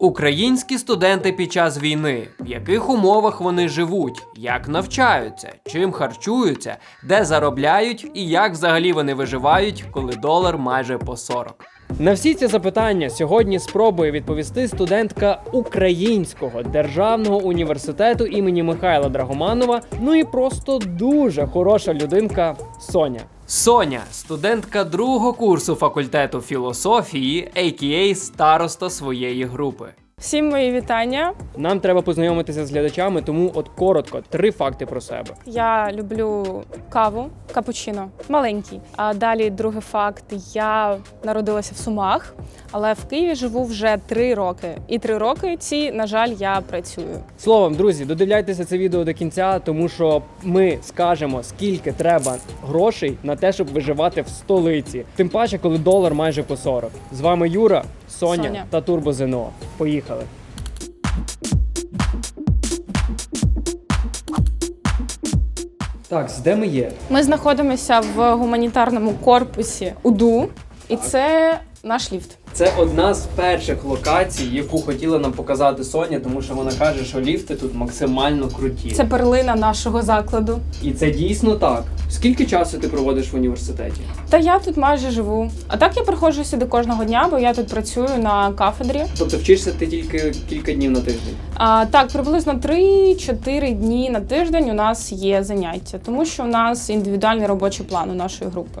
Українські студенти під час війни, в яких умовах вони живуть, як навчаються, чим харчуються, де заробляють і як взагалі вони виживають, коли долар майже по 40. На всі ці запитання сьогодні спробує відповісти студентка Українського державного університету імені Михайла Драгоманова. Ну і просто дуже хороша людинка Соня. Соня, студентка другого курсу факультету філософії, а.к.а. староста своєї групи. Всім мої вітання. Нам треба познайомитися з глядачами, тому от коротко три факти про себе. Я люблю каву, капучино, маленький. А далі другий факт: я народилася в Сумах, але в Києві живу вже три роки. І три роки ці, на жаль, я працюю. Словом, друзі, додивляйтеся це відео до кінця, тому що ми скажемо, скільки треба грошей на те, щоб виживати в столиці. Тим паче, коли долар майже по 40. З вами Юра, Соня, Соня. та Турбо ЗНО. Поїхали. Так, де ми є? Ми знаходимося в гуманітарному корпусі УДУ, і це наш ліфт. Це одна з перших локацій, яку хотіла нам показати Соня, тому що вона каже, що ліфти тут максимально круті. Це перлина нашого закладу. І це дійсно так. Скільки часу ти проводиш в університеті? Та я тут майже живу. А так я приходжу сюди кожного дня, бо я тут працюю на кафедрі. Тобто вчишся ти тільки кілька днів на тиждень. А, так, приблизно 3-4 дні на тиждень у нас є заняття, тому що у нас індивідуальний робочий план у нашої групи.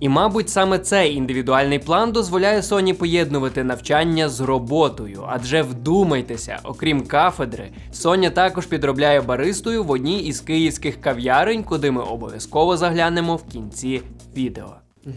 І, мабуть, саме цей індивідуальний план дозволяє Соні поєднувати навчання з роботою. Адже вдумайтеся, окрім кафедри, Соня також підробляє баристою в одній із київських кав'ярень, куди ми обов'язково заглянемо в кінці відео.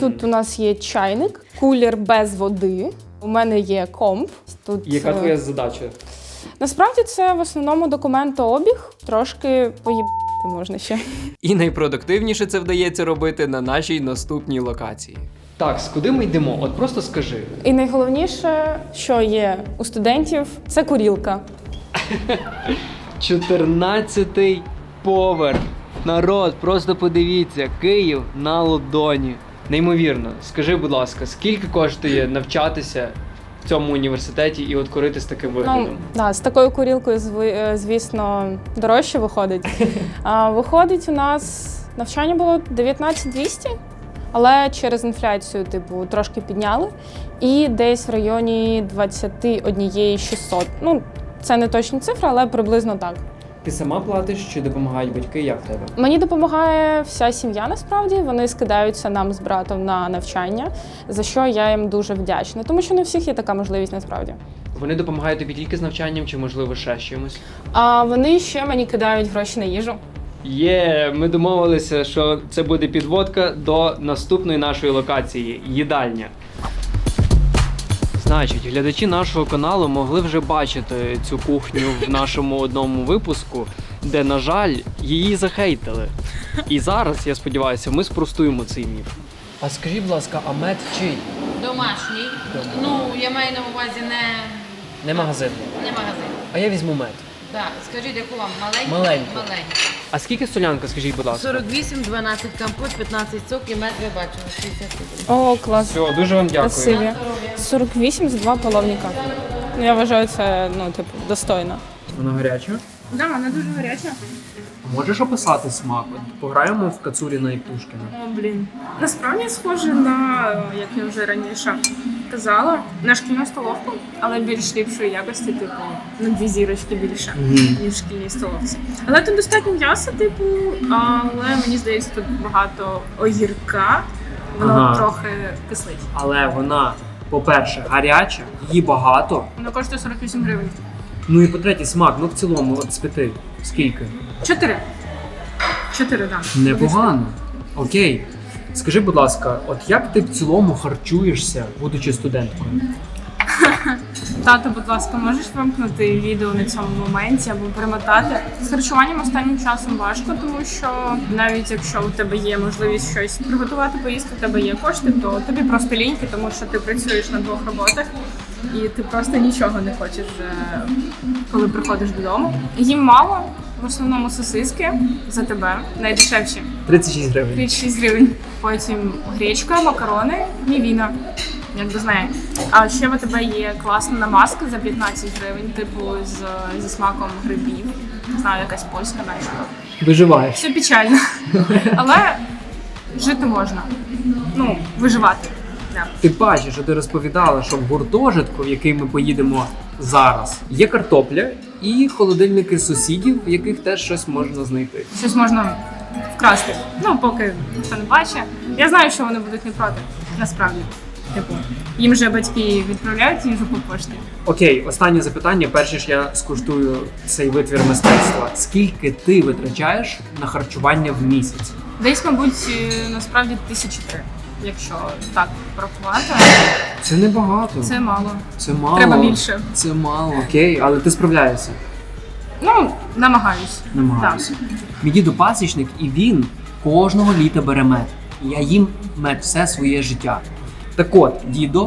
Тут у нас є чайник, кулер без води. У мене є комп. Тут Яка е, твоя задача? насправді це в основному документообіг, трошки поїбати можна ще. І найпродуктивніше це вдається робити на нашій наступній локації. Так, з куди ми йдемо? От просто скажи. І найголовніше, що є у студентів, це курілка. 14-й поверх. Народ, просто подивіться, Київ на ладоні. Неймовірно. Скажи, будь ласка, скільки коштує навчатися в цьому університеті і от курити з таким Ну, виглядом? да, з такою курілкою, е, звісно, дорожче виходить. А, виходить, у нас навчання було 19200, але через інфляцію, типу, трошки підняли. І десь в районі 21 600. Ну, це не точні цифри, але приблизно так. Ти сама платиш чи допомагають батьки? Як в тебе? Мені допомагає вся сім'я насправді. Вони скидаються нам з братом на навчання, за що я їм дуже вдячна. Тому що не у всіх є така можливість насправді. Вони допомагають тобі тільки з навчанням, чи можливо ще чимось? А вони ще мені кидають гроші на їжу. Є, ми домовилися, що це буде підводка до наступної нашої локації їдальня. Значить, глядачі нашого каналу могли вже бачити цю кухню в нашому одному випуску, де, на жаль, її захейтили. І зараз, я сподіваюся, ми спростуємо цей міф. А скажіть, будь ласка, а мед чий? Домашній. Ну, я маю на увазі не, Не магазин. не магазин. А я візьму мед. Так, скажіть, яку вам? Маленьку? Маленьку. Маленьку. А скільки солянка, скажіть, будь ласка? 48, 12 компот, 15 сок і мед ви бачили. 60. О, клас. Все, дуже вам дякую. Красиві. 48 за два половника. Ну, я вважаю це, ну, типу, достойно. Вона гаряча. Да, вона дуже гаряча. Можеш описати смак? От Пограємо в Кацуріна і Птушкіна. О, блін. Насправді схоже на, як я вже раніше казала, на шкільну столовку, але більш ліпшої якості, типу, на дві зірочки більше, ніж в шкільній столовці. Але тут достатньо м'яса, типу, але мені здається, тут багато огірка, воно Ага. трохи кислить. Але вона, по-перше, гаряча, її багато. Воно коштує 48 гривень. Ну і по-третє, смак, ну в цілому, от з п'яти. Скільки? Чотири. Чотири, так. Непогано. Окей. Скажи, будь ласка, от як ти в цілому харчуєшся, будучи студенткою? Тато, будь ласка, можеш вимкнути відео на цьому моменті або перемотати? З харчуванням останнім часом важко, тому що навіть якщо у тебе є можливість щось приготувати, поїсти, у тебе є кошти, то тобі просто ліньки, тому що ти працюєш на двох роботах. І ти просто нічого не хочеш, е, коли приходиш додому. Їм мало, в основному сосиски за тебе, найдешевші. 36 гривень. 36 гривень. Потім гречка, макарони, мівіна. якби з нею. А ще в тебе є класна намазка за 15 гривень, типу з, зі смаком грибів. Не знаю, якась польська начебто. Виживаєш. Все печально. Але жити можна. Ну, виживати. Да. Ти бачиш, що ти розповідала, що в гуртожитку, в який ми поїдемо зараз, є картопля і холодильники сусідів, в яких теж щось можна знайти. Щось можна вкрасти. Ну, поки ніхто не бачить. Я знаю, що вони будуть не проти, насправді. Типу, їм же батьки відправляють їжу по пошті. Окей, останнє запитання, перш ніж я скуштую цей витвір мистецтва. Скільки ти витрачаєш на харчування в місяць? Десь, мабуть, е, насправді тисячі три, якщо так порахувати. Це небагато. Це мало. Це мало. Треба більше. Це мало. Окей, але ти справляєшся. Ну, намагаюсь. Намагаюся. Мій дідо пасічник, і він кожного літа бере мед. І я їм мед все своє життя. Так от, дідо,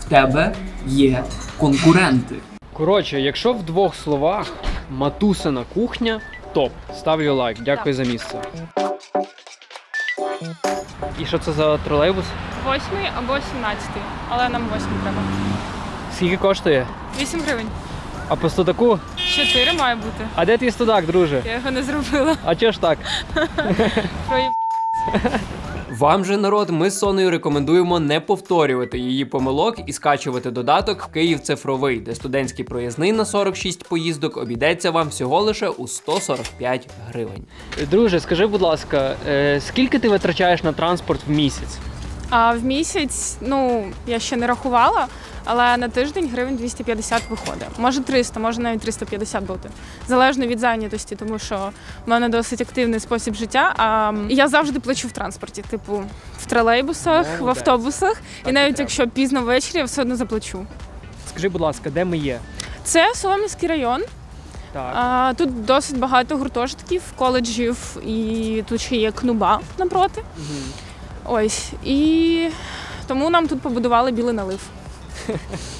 в тебе є конкуренти. Коротше, якщо в двох словах матусина кухня топ. Ставлю лайк. Дякую за місце. І що це за тролейбус? Восьмий або сімнадцятий, але нам восьмий треба. Скільки коштує? Вісім гривень. А по студаку? Чотири має бути. А де твій студак, друже? Я його не зробила. А чого ж так? Проїб... Вам же народ, ми з Сонею рекомендуємо не повторювати її помилок і скачувати додаток Київ цифровий, де студентський проїзний на 46 поїздок обійдеться вам всього лише у 145 гривень. Друже, скажи, будь ласка, е, скільки ти витрачаєш на транспорт в місяць? А в місяць, ну, я ще не рахувала, але на тиждень гривень 250 виходить. Може 300, може навіть 350 бути. Залежно від зайнятості, тому що в мене досить активний спосіб життя. А я завжди плачу в транспорті, типу в тролейбусах, в автобусах. І навіть якщо пізно ввечері, я все одно заплачу. Скажи, будь ласка, де ми є? Це Солом'янський район. Так. А, тут досить багато гуртожитків, коледжів, і тут ще є кнуба напроти. Ось. І тому нам тут побудували білий налив.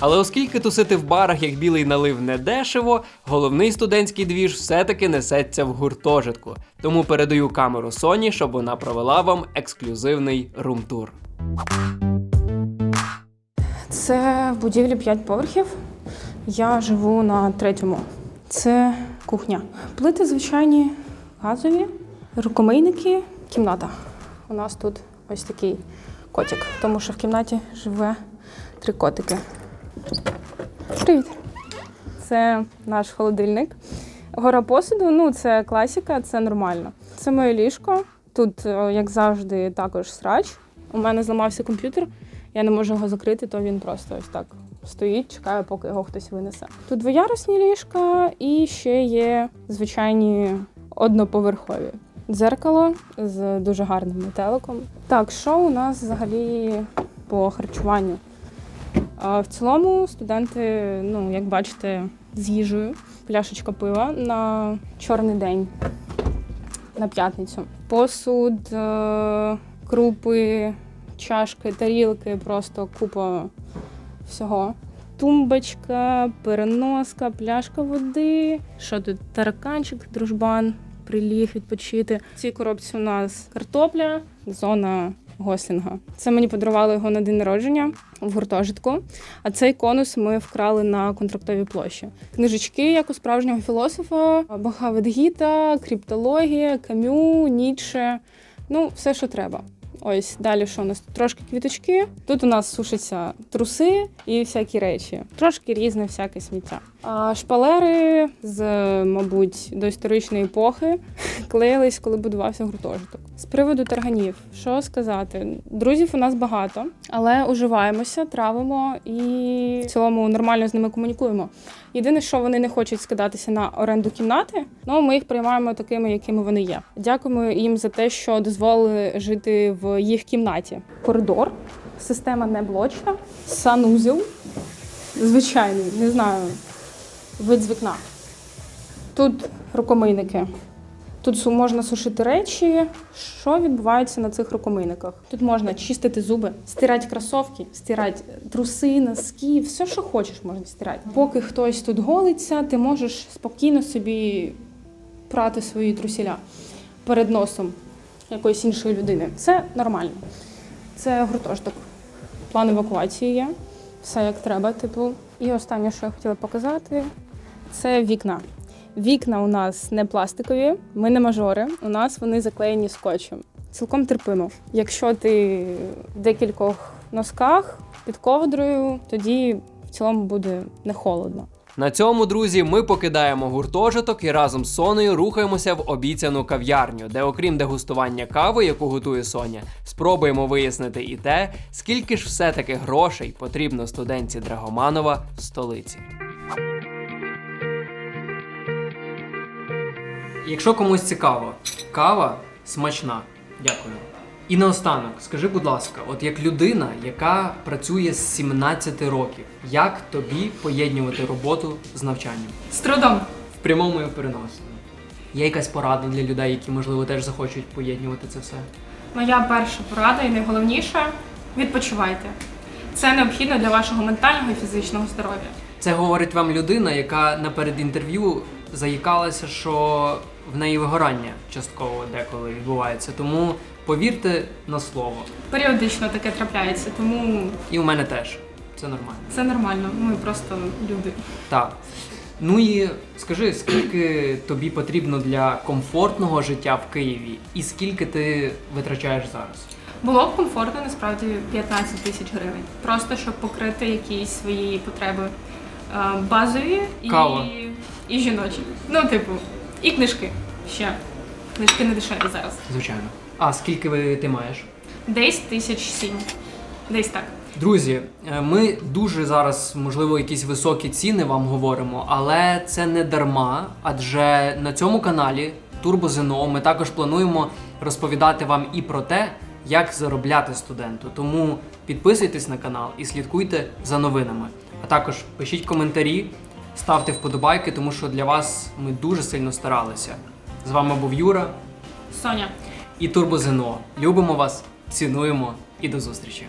Але оскільки тусити в барах як білий налив не дешево, головний студентський двіж все-таки несеться в гуртожитку. Тому передаю камеру Соні, щоб вона провела вам ексклюзивний румтур. Це в будівлі 5 поверхів. Я живу на третьому. Це кухня. Плити звичайні газові, рукомийники, кімната. У нас тут ось такий котик, тому що в кімнаті живе три котики. Привіт! Це наш холодильник. Гора посуду, ну це класика, це нормально. Це моє ліжко. Тут, е, як завжди, також срач. У мене зламався комп'ютер. Я не можу його закрити, то він просто ось так стоїть, чекає, поки його хтось винесе. Тут двоярусні ліжка і ще є звичайні одноповерхові. Дзеркало з дуже гарним метеликом. Так, що у нас взагалі по харчуванню? В цілому студенти, ну, як бачите, з їжею, пляшечка пива на чорний день, на п'ятницю. Посуд, е, крупи, чашки, тарілки, просто купа всього. Тумбочка, переноска, пляшка води. Що тут? Тараканчик, дружбан, приліг відпочити. В цій коробці у нас картопля, зона гослінга. Це мені подарували його на день народження в гуртожитку. А цей конус ми вкрали на контрактовій площі. Книжечки, як у справжнього філософа, Бхагавадгіта, криптологія, камю, Ніцше. Ну, все, що треба. Ось далі, що у нас трошки квіточки. Тут у нас сушаться труси і всякі речі. Трошки різне всяке сміття. Шпалери з, мабуть, доісторичної епохи клеїлись, коли будувався гуртожиток. З приводу тарганів, що сказати? Друзів у нас багато, але уживаємося, травимо і в цілому нормально з ними комунікуємо. Єдине, що вони не хочуть скидатися на оренду кімнати, ну ми їх приймаємо такими, якими вони є. Дякуємо їм за те, що дозволили жити в їх кімнаті. Коридор, система не блочна, санузел, звичайний, не знаю, вид з вікна. Тут рукомийники. Тут можна сушити речі. Що відбувається на цих рукомийниках? Тут можна чистити зуби, стирати кросовки, стирати труси, носки, все, що хочеш, можна стирати. Поки хтось тут голиться, ти можеш спокійно собі прати свої трусіля перед носом якоїсь іншої людини. Це нормально. Це гуртожиток. план евакуації є. Все як треба, типу. І останнє, що я хотіла показати, це вікна. Вікна у нас не пластикові, ми не мажори. У нас вони заклеєні скотчем. Цілком терпимо. Якщо ти в декількох носках під ковдрою, тоді в цілому буде не холодно. На цьому, друзі, ми покидаємо гуртожиток і разом з Сонею рухаємося в обіцяну кав'ярню, де, окрім дегустування кави, яку готує Соня, спробуємо вияснити і те, скільки ж все-таки грошей потрібно студентці Драгоманова в столиці. Якщо комусь цікаво, кава смачна. Дякую. І наостанок, скажи, будь ласка, от як людина, яка працює з 17 років, як тобі поєднувати роботу з навчанням? З трудом. В прямому і в переносному. Є якась порада для людей, які, можливо, теж захочуть поєднувати це все? Моя перша порада і найголовніше відпочивайте. Це необхідно для вашого ментального і фізичного здоров'я. Це говорить вам людина, яка наперед інтерв'ю заїкалася, що в неї вигорання частково деколи відбувається. Тому повірте на слово. Періодично таке трапляється, тому І у мене теж. Це нормально. це нормально. Ми просто люди. Так. Ну і скажи, скільки тобі потрібно для комфортного життя в Києві, і скільки ти витрачаєш зараз? Було б комфортно насправді 15 тисяч гривень. Просто щоб покрити якісь свої потреби е, базові і, Кава. і жіночі. Ну, типу, і книжки ще. Книжки не дешеві зараз. Звичайно. А скільки ви ти маєш? Десь тисяч сім. Десь так. Друзі, е, ми дуже зараз, можливо, якісь високі ціни вам говоримо, але це не дарма, адже на цьому каналі Турбозино ми також плануємо розповідати вам і про те, як заробляти студенту. Тому підписуйтесь на канал і слідкуйте за новинами. А також пишіть коментарі, ставте вподобайки, тому що для вас ми дуже сильно старалися. З вами був Юра Соня. і Турбозино. Любимо вас, цінуємо і до зустрічі!